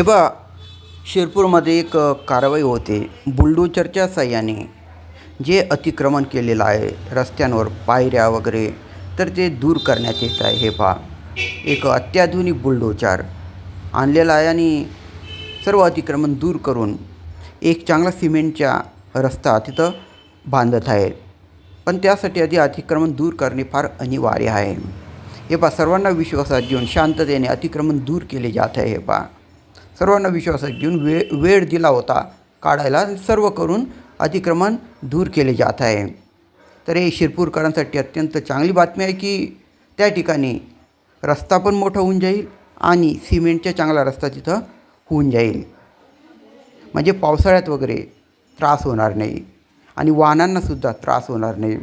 हे पहा शिरपूरमध्ये एक कारवाई होते. बुलडोचरच्या साह्याने जे अतिक्रमण केलेलं आहे रस्त्यांवर पायऱ्या वगैरे तर ते दूर करण्यात येत आहे. हे पहा एक अत्याधुनिक बुलडोजर आणलेला आहे आणि सर्व अतिक्रमण दूर करून एक चांगला सिमेंटच्या रस्ता तिथं बांधत आहे. पण त्यासाठी आधी अतिक्रमण दूर करणे फार अनिवार्य आहे. हे पहा सर्वांना विश्वासात घेऊन शांततेने अतिक्रमण दूर केले जात आहे. हे पहा सर्वांना विश्वासात घेऊन वे वेळ दिला होता. काढायला सर्व करून अतिक्रमण दूर केले जात आहे. तर हे शिरपूरकरांसाठी अत्यंत चांगली बातमी आहे की त्या ठिकाणी रस्ता पण मोठा होऊन जाईल आणि सिमेंटचा चांगला रस्ता तिथं होऊन जाईल. म्हणजे पावसाळ्यात वगैरे त्रास होणार नाही आणि वाहनांनासुद्धा त्रास होणार नाही.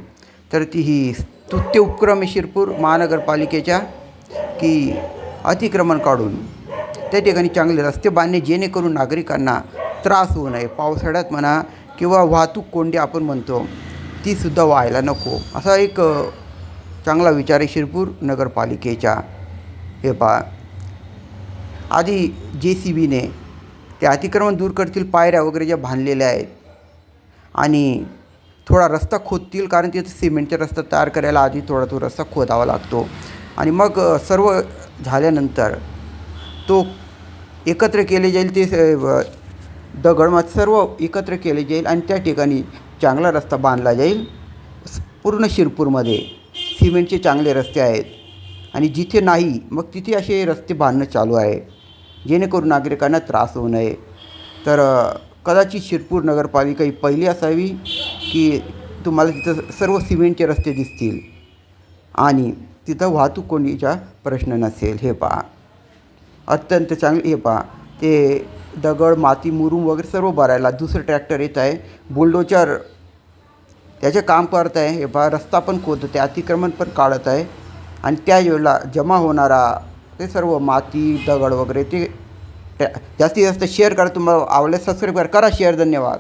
तर ती ही स्तुत्य उपक्रम आहे शिरपूर महानगरपालिकेच्या की अतिक्रमण काढून त्या ठिकाणी चांगले रस्ते बांधणे जेणेकरून नागरिकांना त्रास होऊ नये. पावसाळ्यात म्हणा किंवा वाहतूक कोंडी आपण म्हणतो तीसुद्धा व्हायला नको. असा एक चांगला विचार आहे शिरपूर नगरपालिकेच्या. हे पहा. आधी जे सी बीने ते अतिक्रमण दूर करतील पायऱ्या वगैरे ज्या बांधलेल्या आहेत आणि थोडा रस्ता खोदतील कारण तिथे सिमेंटचा रस्ता तयार करायला आधी थोडा तो रस्ता खोदावा लागतो. आणि मग सर्व झाल्यानंतर तो एकत्र केले जाईल ते दगडमात सर्व एकत्र केले जाईल आणि त्या ठिकाणी चांगला रस्ता बांधला जाईल. पूर्ण शिरपूरमध्ये सिमेंटचे चांगले रस्ते आहेत आणि जिथे नाही मग तिथे असे रस्ते बांधणं चालू आहे. जेणेकरून नागरिकांना त्रास होऊ नये. तर कदाचित शिरपूर नगरपालिका ही पहिली असावी की तुम्हाला तिथं सर्व सिमेंटचे रस्ते दिसतील आणि तिथं वाहतूक कोणीचा प्रश्न नसेल. हे पहा. अत्यंत चांगली हे पहा. ते दगड माती मुरुम वगैरे सर्व भरायला दुसरं ट्रॅक्टर येत आहे. बुलडोचर त्याचे काम करत आहे. हे पहा रस्ता पण खोदत आहे अतिक्रमण पण काढत आहे. आणि त्या वेळेला जमा होणारा ते सर्व माती दगड वगैरे ते जास्तीत जास्त शेअर करा. तुम्हाला आवडल्यास सबस्क्राईब करा. करा शेअर धन्यवाद.